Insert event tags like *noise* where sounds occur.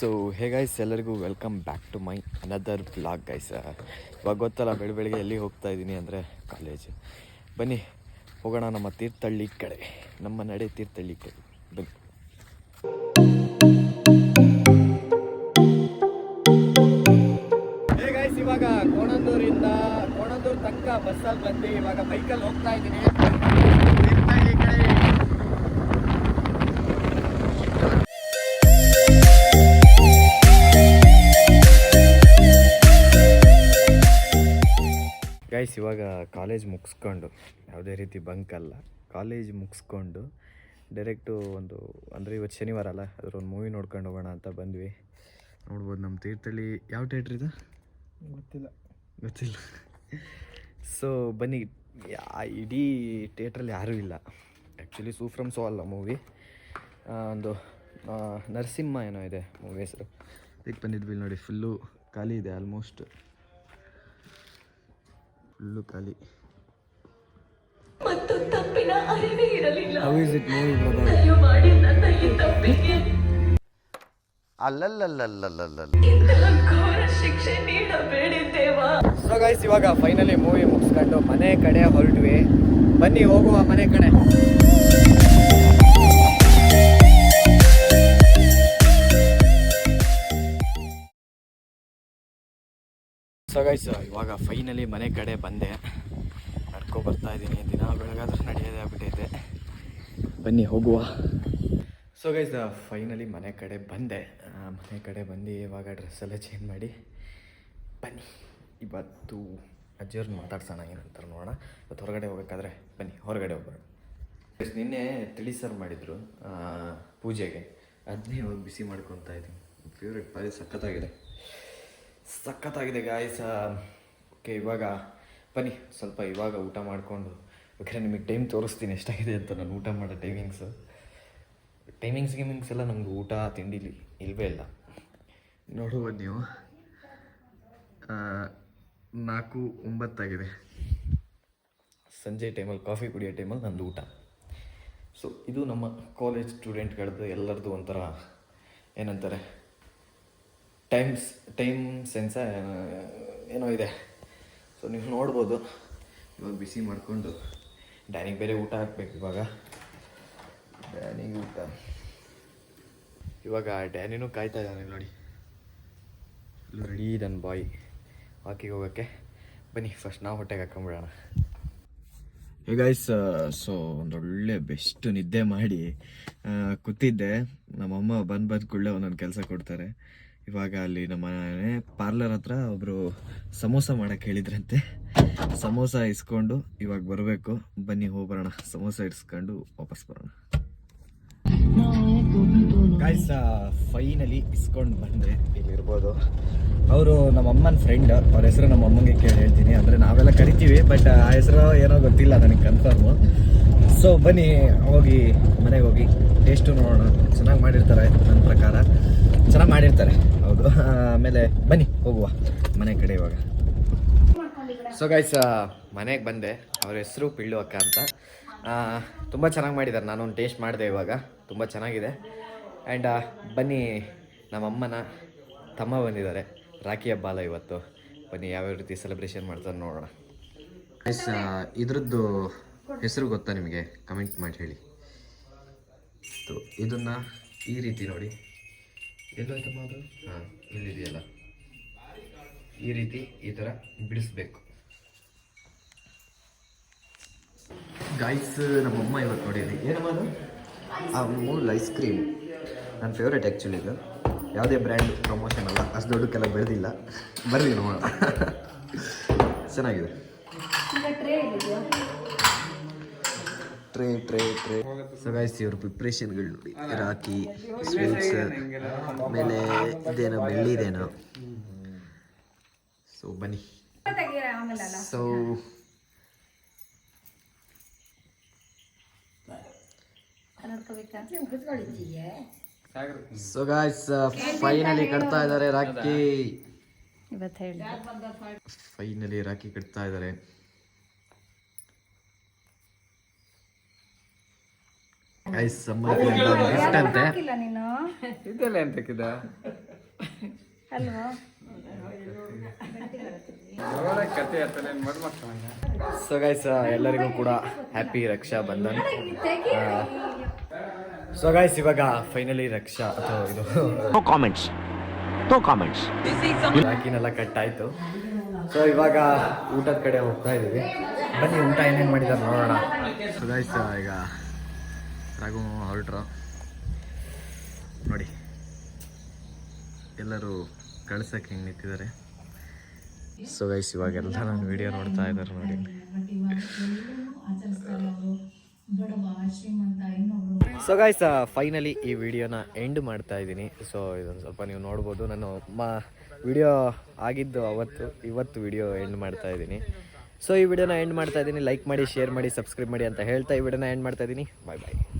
So hey guys ಎಲ್ಲರಿಗೂ welcome back to my another blog guys ಇವಾಗ ಗೊತ್ತಲ್ಲ ಬೆಳ ಬೆಳಗ್ಗೆ ಎಲ್ಲಿ ಹೋಗ್ತಾ ಇದ್ದೀನಿ ಅಂದರೆ ಕಾಲೇಜ್ ಬನ್ನಿ ಹೋಗೋಣ ನಮ್ಮ ತೀರ್ಥಹಳ್ಳಿ ಕಡೆ. ನಮ್ಮ ನಡೆ ತೀರ್ಥಹಳ್ಳಿ ಕಡೆ. ಬನ್ನಿ. ಹೇ ಗೈಸ್ ಇವಾಗ ಕೋಣಂದೂರಿಂದ ಕೋಣಂದೂರು ತನಕ ಬಸ್ಸಲ್ಲಿ ಬಂದು ಇವಾಗ ಬೈಕಲ್ಲಿ ಹೋಗ್ತಾ ಇದ್ದೀನಿ. ತೀರ್ಥಹಳ್ಳಿ ಕಡೆ. ಗೈಸ್ ಇವಾಗ ಕಾಲೇಜ್ ಮುಗಿಸ್ಕೊಂಡು ಯಾವುದೇ ರೀತಿ ಬಂಕ್ ಅಲ್ಲ ಕಾಲೇಜ್ ಮುಗಿಸ್ಕೊಂಡು ಡೈರೆಕ್ಟು ಒಂದು ಅಂದರೆ ಇವತ್ತು ಶನಿವಾರ ಅಲ್ಲ ಅದ್ರ ಒಂದು ಮೂವಿ ನೋಡ್ಕೊಂಡು ಹೋಗೋಣ ಅಂತ ಬಂದ್ವಿ. ನೋಡ್ಬೋದು ನಮ್ಮ ತೀರ್ಥಳ್ಳಿ ಯಾವ ಥಿಯೇಟ್ರ್ ಇದು? ಗೊತ್ತಿಲ್ಲ. ಗೊತ್ತಿಲ್ಲ. ಸೊ ಬನ್ನಿ ಯಾ- ಇಡೀ ಥಿಯೇಟ್ರಲ್ಲಿ ಯಾರೂ ಇಲ್ಲ. ಆ್ಯಕ್ಚುಲಿ ಸೂಫ್ರಮ್ ಸೋ ಅಲ್ಲ ಮೂವಿ ಒಂದು ನರಸಿಂಹ ಏನೋ ಇದೆ ಮೂವಿ ಹೆಸರು. ಇದಕ್ಕೆ ಬಂದಿದ್ವಿ ನೋಡಿ ಫುಲ್ಲು ಖಾಲಿ ಇದೆ ಆಲ್ಮೋಸ್ಟ್ ಫುಲ್ಲು ಖಾಲಿ ಮತ್ತು ತಪ್ಪಿನ ಅರಿವೇ ಇರಲಿಲ್ಲ. ಹೌ ಇಸ್ ಇಟ್ ಮೂವಿ ಅಯ್ಯೋ ಮಾಡಿ ನನ್ನ ಈ ತಪ್ಪಿಗೆ. ಅಲ್ಲಲ್ಲಲ್ಲಲ್ಲಲ್ಲಲ್ಲ ಇಂತಹ ಘೋರ ಶಿಕ್ಷೆ ನೀಡಬೇಡಿ ದೇವಾ ಸೊ ಗೈಸ್ ಇವಾಗ ಫೈನಲಿ ಮೂವಿ ಮುಗಿಸ್ಕೊಂಡು ಮನೆ ಕಡೆ ಹೊರಟ್ವಿ. ಬನ್ನಿ ಹೋಗುವ ಮನೆ ಕಡೆ. ಗೈಸ್ ಇವಾಗ ಫೈನಲಿ ಮನೆ ಕಡೆ ಬಂದೆ. ನಡ್ಕೊ ಬರ್ತಾ ಇದ್ದೀನಿ. ದಿನ ಬೆಳಗಾದ್ರೆ ನಡೆಯೋದೇ ಆಗ್ಬಿಟ್ಟೈತೆ. ಬನ್ನಿ, ಹೋಗುವ. ಸೊ ಗೈಸ್ ಫೈನಲಿ ಮನೆ ಕಡೆ ಬಂದೆ. ಮನೆ ಕಡೆ ಬಂದು ಇವಾಗ ಡ್ರೆಸ್ ಎಲ್ಲ ಚೇಂಜ್ ಮಾಡಿ ಬನ್ನಿ. ಇವತ್ತು ಅಜ್ಜಿಯವ್ರನ್ನ ಮಾತಾಡ್ಸೋಣ, ಏನಂತಾರೆ ನೋಡೋಣ. ಇವತ್ತು ಹೊರಗಡೆ ಹೋಗ್ಬೇಕಾದ್ರೆ ಬನ್ನಿ, ಹೊರಗಡೆ ಹೋಗೋಣ ಗೈಸ್ ನಿನ್ನೆ ತಿಳಿ ಸರ್ ಮಾಡಿದರು ಪೂಜೆಗೆ. ಅದನ್ನೇ ಇವಾಗ ಬಿಸಿ ಮಾಡ್ಕೊತಾ ಇದ್ದೀನಿ. ಫೇವ್ರೆಟ್ ಬಾರಿ ಸಖತ್ತಾಗಿದೆ. ಸಖತ್ತಾಗಿದೆ ಗಾಯ್ಸ್ ಓಕೆ ಇವಾಗ ಬನ್ನಿ, ಸ್ವಲ್ಪ ಇವಾಗ ಊಟ ಮಾಡಿಕೊಂಡು. ಓಕೆ ನಿಮಗೆ ಟೈಮ್ ತೋರಿಸ್ತೀನಿ, ಎಷ್ಟಾಗಿದೆ ಅಂತ ನಾನು ಊಟ ಮಾಡೋ ಟೈಮಿಂಗ್ಸು ಟೈಮಿಂಗ್ಸ್ ಗೇಮಿಂಗ್ಸ್ ಎಲ್ಲ ನಮ್ಗೆ ಊಟ ತಿಂಡಿಲಿ ಇಲ್ಲವೇ ಇಲ್ಲ. ನೋಡುವ ನೀವು. ನಾಲ್ಕು ಒಂಬತ್ತಾಗಿದೆ. ಸಂಜೆ ಟೈಮಲ್ಲಿ ಕಾಫಿ ಕುಡಿಯೋ ಟೈಮಲ್ಲಿ ನಂದು ಊಟ. ಸೊ ಇದು ನಮ್ಮ ಕಾಲೇಜ್ ಸ್ಟೂಡೆಂಟ್ಗಳದ್ದು ಎಲ್ಲರದ್ದು ಒಂಥರ ಏನಂತಾರೆ? ಟೈಮ್ಸ್ ಟೈಮ್ ಸೆನ್ಸ ಏನೋ ಇದೆ. ಸೊ ನೀವು ನೋಡ್ಬೋದು. ಇವಾಗ ಬಿಸಿ ಮಾಡಿಕೊಂಡು ಡ್ಯಾನಿಗೆ ಬೇರೆ ಊಟ ಹಾಕ್ಬೇಕು ಇವಾಗ. ಡ್ಯಾನಿಗೆ ಊಟ. ಇವಾಗ ಡ್ಯಾನಿನೂ ಕಾಯ್ತಾ ಇದ್ದಾನೆ ನೋಡಿ. ರೆಡಿ ನನ್ನ ಬಾಯ್ ವಾಕಿಗೆ ಹೋಗೋಕ್ಕೆ. ಬನ್ನಿ ಫಸ್ಟ್ ನಾವು ಹೊಟ್ಟೆಗೆ ಹಾಕೊಂಬಿಡೋಣ. ಹೇ ಗೈಸ್ ಸೊ ಒಂದೊಳ್ಳೆ ಬೆಸ್ಟ್ ನಿದ್ದೆ ಮಾಡಿ ಕೂತಿದ್ದೆ. ನಮ್ಮಮ್ಮ ಬಂದು ಬಂದ ಕೂಡಲೇ ಒಂದೊಂದು ಕೆಲಸ ಕೊಡ್ತಾರೆ. ಇವಾಗ ಅಲ್ಲಿ ನಮ್ಮ ಮನೆ ಪಾರ್ಲರ್ ಹತ್ರ ಒಬ್ಬರು ಸಮೋಸ ಮಾಡಕ್ಕೆ ಹೇಳಿದ್ರಂತೆ. ಸಮೋಸ ಇಸ್ಕೊಂಡು ಇವಾಗ ಬರಬೇಕು. ಬನ್ನಿ, ಹೋಗ್ಬರೋಣ. ಸಮೋಸ ಇಸ್ಕೊಂಡು ವಾಪಸ್ ಬರೋಣ. ಗಾಯ್ಸ್ ಫೈನಲಿ ಇಸ್ಕೊಂಡು ಬಂದೆ ಇಲ್ಲಿ ಇರ್ಬೋದು ಅವರು ನಮ್ಮ ಅಮ್ಮನ ಫ್ರೆಂಡ್ ಅವ್ರ ಹೆಸರು ನಮ್ಮ ಅಮ್ಮಂಗೆ ಕೇಳಿ ಹೇಳ್ತೀನಿ. ಅಂದರೆ ನಾವೆಲ್ಲ ಕರಿತೀವಿ ಬಟ್ ಆ ಹೆಸರು ಏನೋ ಗೊತ್ತಿಲ್ಲ ನನಗೆ ಕನ್ಫರ್ಮು ಸೊ ಬನ್ನಿ, ಹೋಗಿ, ಮನೆಗೆ ಹೋಗಿ ಟೇಸ್ಟು ನೋಡೋಣ. ಚೆನ್ನಾಗಿ ಮಾಡಿರ್ತಾರೆ ನನ್ನ ಪ್ರಕಾರ. ಚೆನ್ನಾಗಿ ಮಾಡಿರ್ತಾರೆ. ಹೌದು. ಆಮೇಲೆ ಬನ್ನಿ, ಹೋಗುವ ಮನೆ ಕಡೆ ಇವಾಗ. ಸೊ ಗೈಸ್ ಮನೆಗೆ ಬಂದೆ. ಅವ್ರ ಹೆಸರು ಪಿಳ್ಳು ಅಕ್ಕ ಅಂತ. ತುಂಬ ಚೆನ್ನಾಗಿ ಮಾಡಿದ್ದಾರೆ ನಾನು ಒಂದು ಟೇಸ್ಟ್ ಮಾಡಿದೆ ಇವಾಗ. ತುಂಬ ಚೆನ್ನಾಗಿದೆ. ಆ್ಯಂಡ್ ಬನ್ನಿ ನಮ್ಮ ಅಮ್ಮನ ತಮ್ಮ ಬಂದಿದ್ದಾರೆ. ರಾಖಿ ಹಬ್ಬ ಅಲ್ಲ ಇವತ್ತು. ಬನ್ನಿ, ಯಾವ್ಯಾವ ರೀತಿ ಸೆಲೆಬ್ರೇಷನ್ ಮಾಡ್ತಾರೆ ನೋಡೋಣ. ಎಸ್ ಇದ್ರದ್ದು ಹೆಸರು ಗೊತ್ತಾ ನಿಮಗೆ? ಕಮೆಂಟ್ ಮಾಡಿ ಹೇಳಿ. ಇದನ್ನು ಈ ರೀತಿ ನೋಡಿ. ಎಲ್ಲೋಯ್ತಮ್ಮ ಅದು ಹಾಂ ಇಲ್ಲಿದೆಯಲ್ಲ. ಈ ರೀತಿ ಈ ಥರ ಬಿಡಿಸ್ಬೇಕು. ಗಾಯ್ಸ್ ನಮ್ಮಮ್ಮ ಇವತ್ತು ನೋಡಿದ್ವಿ. ಏನಮ್ಮ ಅದು? ಅಮೂಲ್ ಐಸ್ ಕ್ರೀಮ್ ನನ್ನ ಫೇವ್ರೇಟ್ ಆ್ಯಕ್ಚುಲಿ ಇದು. ಯಾವುದೇ ಬ್ರ್ಯಾಂಡ್ ಪ್ರಮೋಷನ್ ಅಲ್ಲ ಅಷ್ಟು ದೊಡ್ಡಕ್ಕೆಲ್ಲ ಬೆಳೆದಿಲ್ಲ. ಬರ್ಲಿ ನೋಡೋಣ. *laughs* ಚೆನ್ನಾಗಿದೆ. Tray tray tray. So guys ಇವ್ರ ಪ್ರಿಪ್ರೇಷನ್ಗಳು ನೋಡಿ ರಾಕಿ ಸ್ವೀಟ್ಸ್ ಆಮೇಲೆ ಇದೇನೋ ಬೆಳ್ಳಿದೇನೋ ಸೊ ಬನ್ನಿ. ಸೊ ಸೊ ಗಾಯ್ಸ್ ಫೈನಲಿ ಕಟ್ತಾ ಇದ್ದಾರೆ ರಾಕಿ. ಫೈನಲಿ ರಾಕಿ ಕಟ್ತಾ ಇದ್ದಾರೆ. ಗೈಸ್ ಸಮ್ಮರ್ ಗಿಫ್ಟ್ ಅಂತೆ. ಇಲ್ಲ ನೀನು? ಇದೆಲ್ಲ ಎಂತಕ್ಕಿದ ಅಲ್ವಾ? ಸೊ ಗೈಸ್ ಎಲ್ಲರಿಗೂ ಕೂಡ happy Raksha Bandhan. So guys ಇವಾಗ ಫೈನಲಿ ರಕ್ಷಾ ಅಥವಾ ಇದು ಕಾಮೆಂಟ್ಸ್ ಕಾಮೆಂಟ್ಸ್. ರಾಕಿನೆಲ್ಲ ಕಟ್ ಆಯ್ತು. ಸೊ ಇವಾಗ ಊಟದ ಕಡೆ ಹೋಗ್ತಾ ಇದೀವಿ. ಬನ್ನಿ ಊಟ ಏನೇನು ಮಾಡಿದಾರೆ ನೋಡೋಣ. ಸೊ ಗೈಸ್ ಈಗ ರಘು ಹೊರಟ್ರು ನೋಡಿ. ಎಲ್ಲರೂ ಕಳ್ಸಕ್ಕೆ ಹೆಂಗೆ ನಿಂತಿದ್ದಾರೆ? ಸೊ ಗೈಸ್ ಇವಾಗೆಲ್ಲ ನನ್ನ ವಿಡಿಯೋ ನೋಡ್ತಾ ಇದ್ದಾರೆ ನೋಡಿ. ಸೊ ಗಾಯ್ಸ್ ಫೈನಲಿ ಈ ವಿಡಿಯೋನ ಎಂಡ್ ಮಾಡ್ತಾ ಇದ್ದೀನಿ. ಸೊ ಇದೊಂದು ಸ್ವಲ್ಪ ನೀವು ನೋಡ್ಬೋದು, ನಾನು ಮಾ ವಿಡಿಯೋ ಆಗಿದ್ದು ಅವತ್ತು, ಇವತ್ತು ವಿಡಿಯೋ ಎಂಡ್ ಮಾಡ್ತಾ ಇದ್ದೀನಿ. ಸೊ ಈ ವಿಡಿಯೋನ ಎಂಡ್ ಮಾಡ್ತಾ ಇದ್ದೀನಿ. ಲೈಕ್ ಮಾಡಿ ಶೇರ್ ಮಾಡಿ ಸಬ್ಸ್ಕ್ರೈಬ್ ಮಾಡಿ ಅಂತ ಹೇಳ್ತಾ ಈ ವಿಡಿಯೋನ ಎಂಡ್ ಮಾಡ್ತಾ ಇದ್ದೀನಿ. ಬಾಯ್ ಬಾಯ್